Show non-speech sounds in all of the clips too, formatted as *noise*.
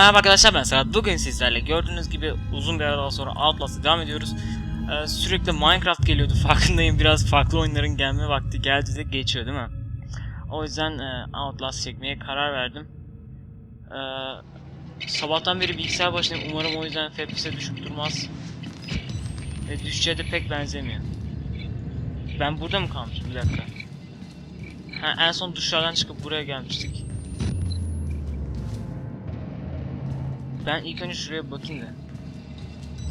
Merhaba arkadaşlar ben Serhat. Bugün sizlerle gördüğünüz gibi uzun bir aradan sonra Outlast'a devam ediyoruz. Ee, sürekli Minecraft geliyordu *laughs* farkındayım. Biraz farklı oyunların gelme vakti geldi de geçiyor değil mi? O yüzden e, Outlast çekmeye karar verdim. Ee, sabahtan beri bilgisayar başındayım. Umarım o yüzden FPS'e düşük durmaz. Ve düşeceğe de pek benzemiyor. Ben burada mı kalmışım? Bir dakika. Ha, en son duşlardan çıkıp buraya gelmiştik. Ben ilk önce şuraya bakayım da.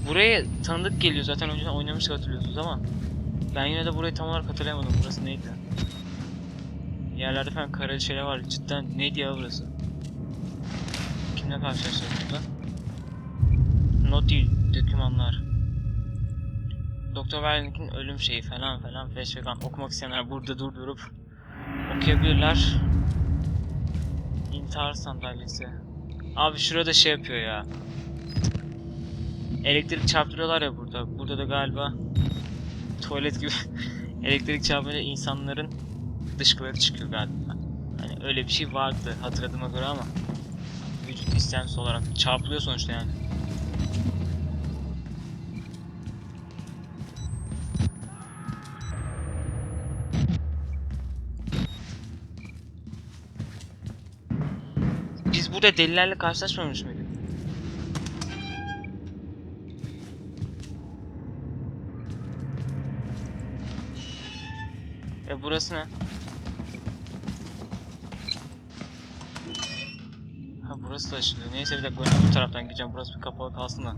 Buraya tanıdık geliyor zaten önceden oynamıştık hatırlıyorsunuz ama ben yine de burayı tam olarak hatırlayamadım. Burası neydi? Yerlerde falan kara şeyler var. Cidden neydi ya burası? Kimle karşılaştık burada? Not değil, dokümanlar. Doktor Wernicke'in ölüm şeyi falan falan flashback an okumak isteyenler burada durdurup okuyabilirler. İntihar sandalyesi. Abi şurada şey yapıyor ya. Elektrik çarptırıyorlar ya burada. Burada da galiba tuvalet gibi *laughs* elektrik çarpınca insanların dışkıları çıkıyor galiba. Hani öyle bir şey vardı hatırladığıma göre ama vücut istemsiz olarak çarpılıyor sonuçta yani. Burada delilerle karşılaşmamış mıydık? E burası ne? Ha burası da açılıyor. Neyse bir dakika bu taraftan gideceğim. Burası bir kapalı kalsın da.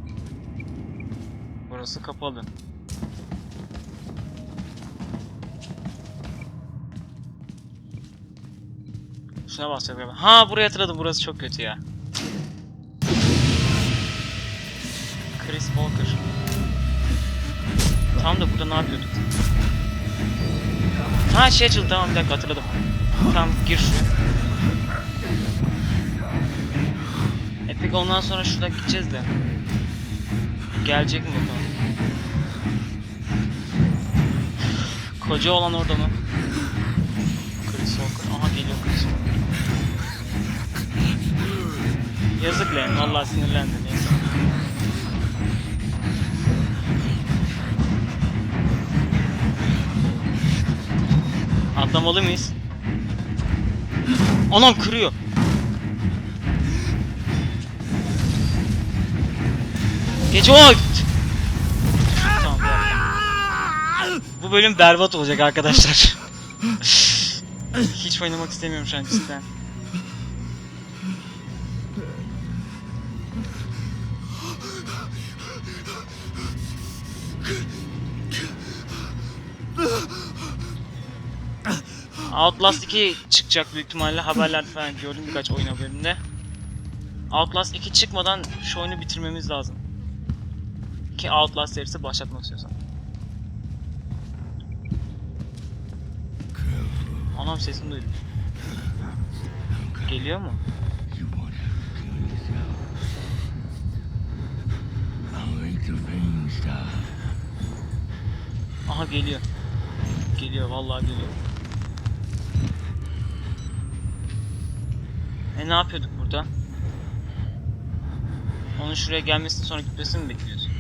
Burası kapalı. Şuna basacağım. Ha buraya hatırladım. Burası çok kötü ya. Chris Walker. Tam da burada ne yapıyorduk? Ha şey açıldı tamam bir dakika hatırladım. Tamam gir şuraya. E peki ondan sonra şuradan gideceğiz de. Gelecek mi bakalım? Koca olan orada mı? Chris Walker. Aha geliyor Chris Walker. Yazık lan vallahi sinirlendim neyse. Atlamalı mıyız? Anam kırıyor. Gece vakit. Tamam. Bu bölüm berbat olacak arkadaşlar. *laughs* Hiç oynamak istemiyorum şu an cidden. Outlast 2 çıkacak büyük ihtimalle haberler falan gördüm birkaç oyun haberinde. Outlast 2 çıkmadan şu oyunu bitirmemiz lazım. Ki Outlast serisi başlatmak istiyorsan. Anam sesini duydum. Geliyor mu? Aha geliyor. Geliyor vallahi geliyor. E ne yapıyorduk burada? Onun şuraya gelmesini sonra gitmesini mi bekliyorsun?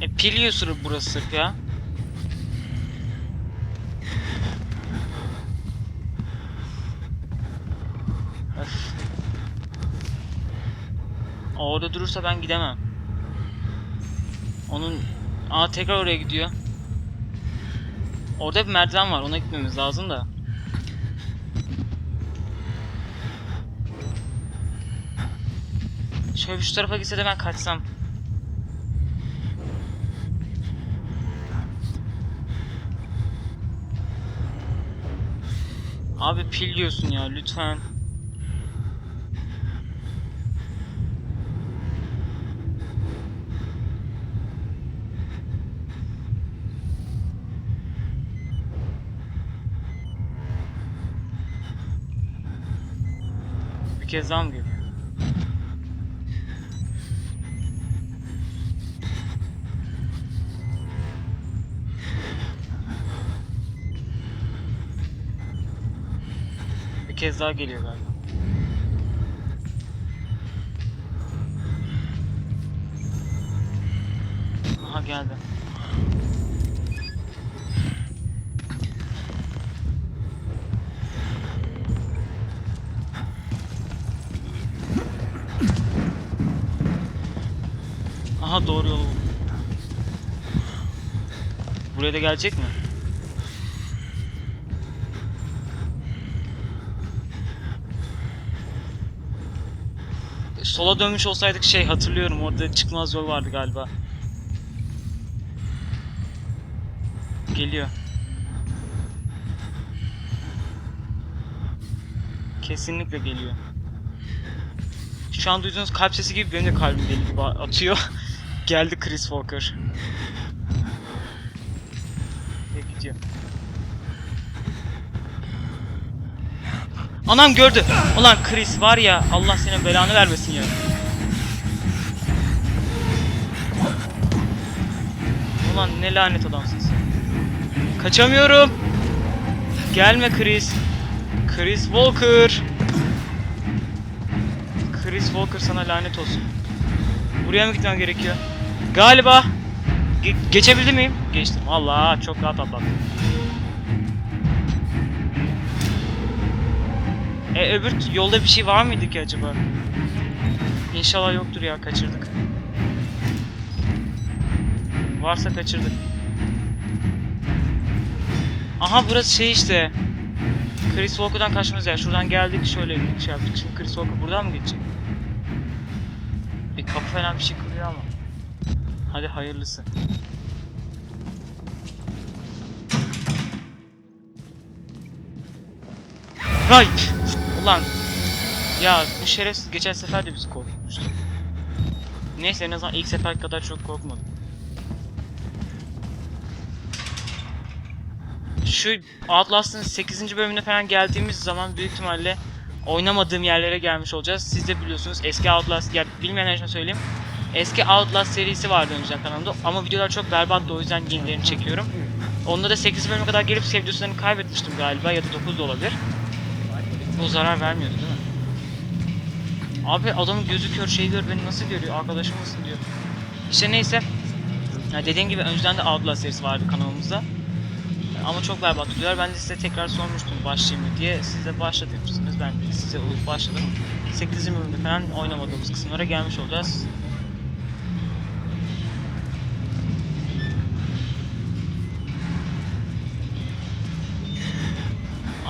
E pil user'ı burası sırf ya. Öf. Orada durursa ben gidemem. Onun... Aa tekrar oraya gidiyor. Orada bir merdiven var ona gitmemiz lazım da. Şöyle şu tarafa gitse de ben kaçsam. Abi pil diyorsun ya lütfen. Bir kez mı geliyor? kez daha geliyor galiba. Aha geldi. Aha doğru yolu buldum. Buraya da gelecek mi? Sola dönmüş olsaydık şey hatırlıyorum orada çıkmaz yol vardı galiba. Geliyor. Kesinlikle geliyor. Şu an duyduğunuz kalp sesi gibi benim de kalbim deli gibi atıyor. *laughs* Geldi Chris Walker. Ve gidiyor. Anam gördü. Ulan Chris var ya Allah senin belanı vermesin ya. Ulan ne lanet adamsın sen. Kaçamıyorum. Gelme Chris. Chris Walker. Chris Walker sana lanet olsun. Buraya mı gitmem gerekiyor? Galiba. Ge- geçebildi miyim? Geçtim. Allah çok rahat atlattım. E öbür yolda bir şey var mıydı ki acaba? İnşallah yoktur ya kaçırdık. Varsa kaçırdık. Aha burası şey işte. Chris Walker'dan kaçmamız yer. Şuradan geldik şöyle bir şey yaptık. Şimdi Chris Walker buradan mı geçecek? Bir kapı falan bir şey kırıyor ama. Hadi hayırlısı. Right. Ulan. Ya bu şerefsiz geçen sefer de bizi korkutmuştu. Neyse en azından ilk sefer kadar çok korkmadım. Şu Outlast'ın 8. bölümüne falan geldiğimiz zaman büyük ihtimalle oynamadığım yerlere gelmiş olacağız. Siz de biliyorsunuz eski Outlast, ya bilmeyenler için söyleyeyim. Eski Outlast serisi vardı önceden kanalımda ama videolar çok berbattı o yüzden yenilerini çekiyorum. Onda da 8 bölüme kadar gelip sevdiyoslarını kaybetmiştim galiba ya da 9 da olabilir. Bu zarar vermiyordu değil mi? Abi adamın gözü kör şey gör beni nasıl görüyor arkadaşım mısın diyor. İşte neyse. Ya dediğim gibi önceden de Outlast serisi vardı kanalımızda. Ama çok berbat videolar. Ben de size tekrar sormuştum başlayayım mı diye. Siz de başlatmışsınız. Ben de size uyup başladım. 8. bölümde falan oynamadığımız kısımlara gelmiş olacağız.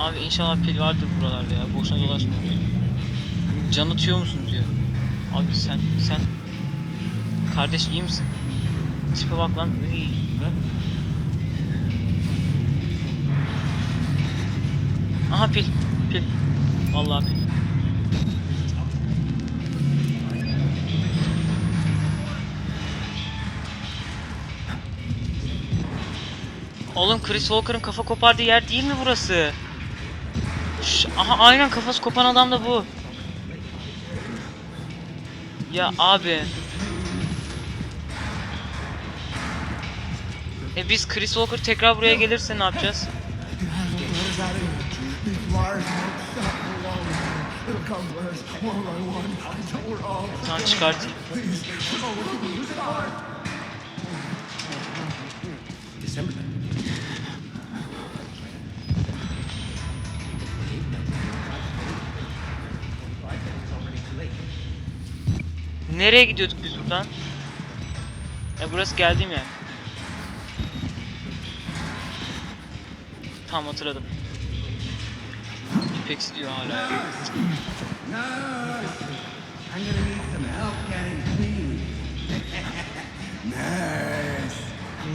Abi inşallah pil vardır buralarda ya. Boşuna dolaşmıyor. Can atıyor musun diyor. Abi sen sen kardeş iyi misin? Tipe bak lan. Iy. Aha pil. Pil. Vallahi pil. Oğlum Chris Walker'ın kafa kopardığı yer değil mi burası? Aha aynen kafası kopan adam da bu. Ya abi. E biz Chris Walker tekrar buraya gelirse ne yapacağız? Tamam çıkartayım. Nereye gidiyorduk biz buradan? E burası geldiğim yer. Tamam hatırladım. Apex diyor hala.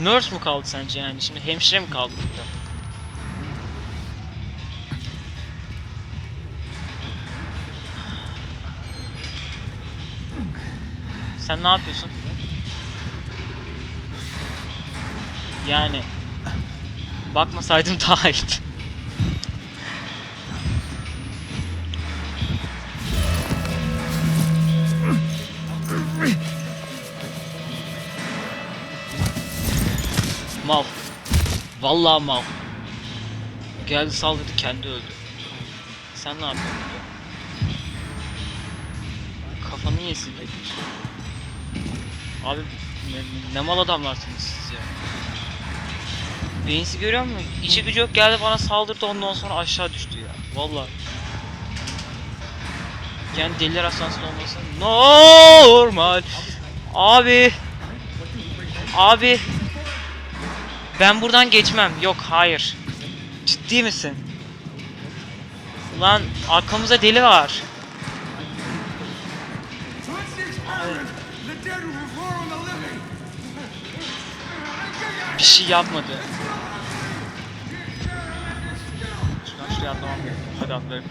Nurse mu kaldı sence yani? Şimdi hemşire mi kaldı burada? Sen ne yapıyorsun? Yani bakmasaydım daha iyiydi. Mal. Vallahi mal. Geldi saldırdı kendi öldü. Sen ne yapıyorsun? Kafanı yesin dedik. Abi ne, ne mal adamlarsınız siz ya. Beyinsiz görüyor musun? İşi gücü yok geldi bana saldırdı ondan sonra aşağı düştü ya. Vallahi. Yani deliler hastanesinde olmasın normal. Abi. Abi. Ben buradan geçmem. Yok hayır. Ciddi misin? Lan arkamızda deli var. Bir şey yapmadı. Şuradan şuraya atlamam gerekiyor. Hadi atlayalım.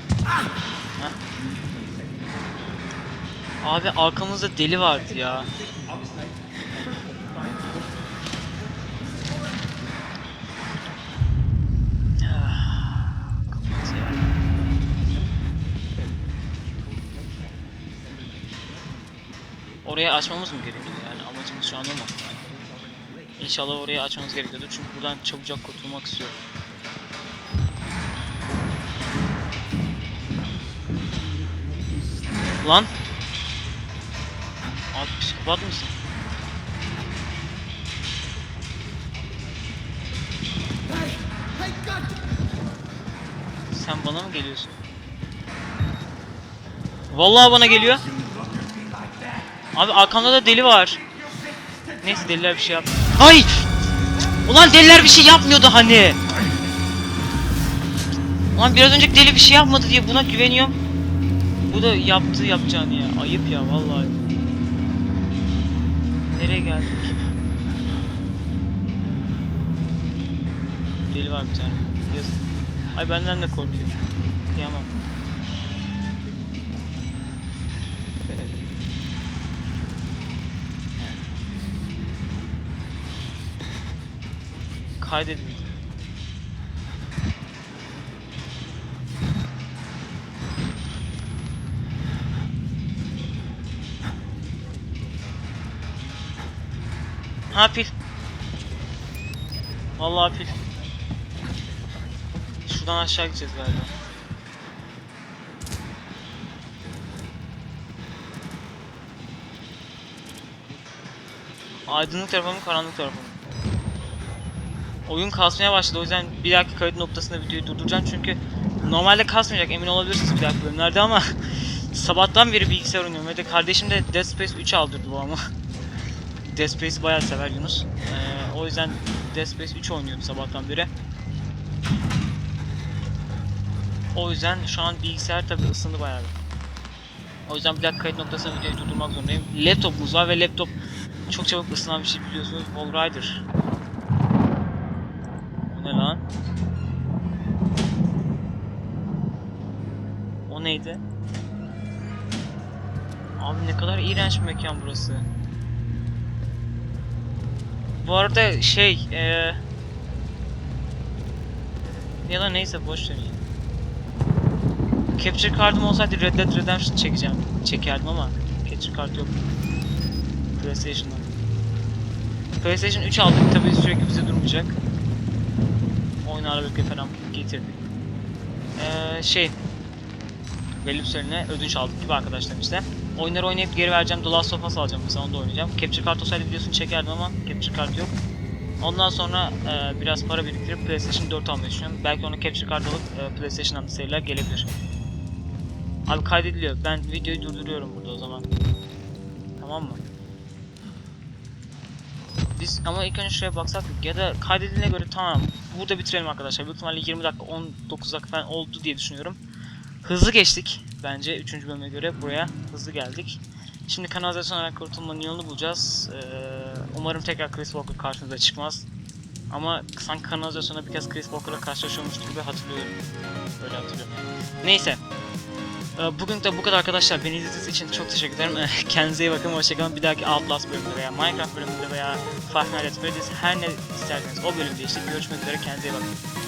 Heh. Abi arkamızda deli vardı ya. Oraya açmamız mı gerekiyor yani amacımız şu an o mu? İnşallah orayı açmamız gerekiyordu çünkü buradan çabucak kurtulmak istiyorum. Lan! Abi psikopat mısın? Sen bana mı geliyorsun? Vallahi bana geliyor. Abi arkamda da deli var. Neyse deliler bir şey yap. Hay! Ulan deliler bir şey yapmıyordu hani. Ulan biraz önce deli bir şey yapmadı diye buna güveniyorum. Bu da yaptı yapacağını ya. Ayıp ya vallahi. Nereye geldik? Deli var bir tane. Yazık. Ay benden de korkuyor. Kıyamam. Kaydedildi. Ha pil. Vallahi pil. Şuradan aşağı gideceğiz galiba. Aydınlık tarafı mı karanlık tarafı mı? Oyun kasmaya başladı o yüzden bir dahaki kayıt noktasında videoyu durduracağım çünkü normalde kasmayacak emin olabilirsiniz bir dahaki bölümlerde ama *laughs* sabahtan beri bilgisayar oynuyorum ve de kardeşim de Dead Space 3 aldırdı bu ama *laughs* Dead Space'i bayağı sever Yunus Ee, o yüzden Dead Space 3 oynuyordu sabahtan beri o yüzden şu an bilgisayar tabi ısındı bayağı. O yüzden bir dakika kayıt noktasında videoyu durdurmak zorundayım. Laptopumuz var ve laptop çok çabuk ısınan bir şey biliyorsunuz. Wall Rider. Neydi? Abi ne kadar iğrenç bir mekan burası. Bu arada şey eee ya da neyse boş ver. Capture kartım olsaydı Red Dead Redemption çekeceğim. Çekerdim ama capture kart yok. PlayStation'dan. PlayStation 3 aldık tabii sürekli bize durmayacak. Oyunlarla birlikte falan getirdik. Ee, şey belli bir süreliğine ödünç aldık gibi arkadaşlar işte. Oyunları oynayıp geri vereceğim. The Last of Us alacağım mesela onu da oynayacağım. Capture kart olsaydı videosunu çekerdim ama capture kart yok. Ondan sonra e, biraz para biriktirip PlayStation 4 almayı düşünüyorum. Belki onu capture kart alıp e, PlayStation adlı seriler gelebilir. Abi kaydediliyor. Ben videoyu durduruyorum burada o zaman. Tamam mı? Biz ama ilk önce şuraya baksak ya da kaydedildiğine göre tamam. Burada bitirelim arkadaşlar. Büyük ihtimalle 20 dakika 19 dakika falan oldu diye düşünüyorum. Hızlı geçtik bence 3. bölüme göre buraya hızlı geldik. Şimdi kanalizasyon olarak kurtulmanın yolunu bulacağız. Ee, umarım tekrar Chris Walker karşımıza çıkmaz. Ama sanki kanalizasyonda bir kez Chris Walker'la karşılaşıyormuş gibi hatırlıyorum. Böyle hatırlıyorum. Neyse. Ee, Bugün de bu kadar arkadaşlar. Beni izlediğiniz için çok teşekkür ederim. *laughs* Kendinize iyi bakın. Hoşçakalın. Bir dahaki Outlast bölümünde veya Minecraft bölümünde veya Five Nights her ne isterseniz o bölümde işte görüşmek üzere. Kendinize iyi bakın.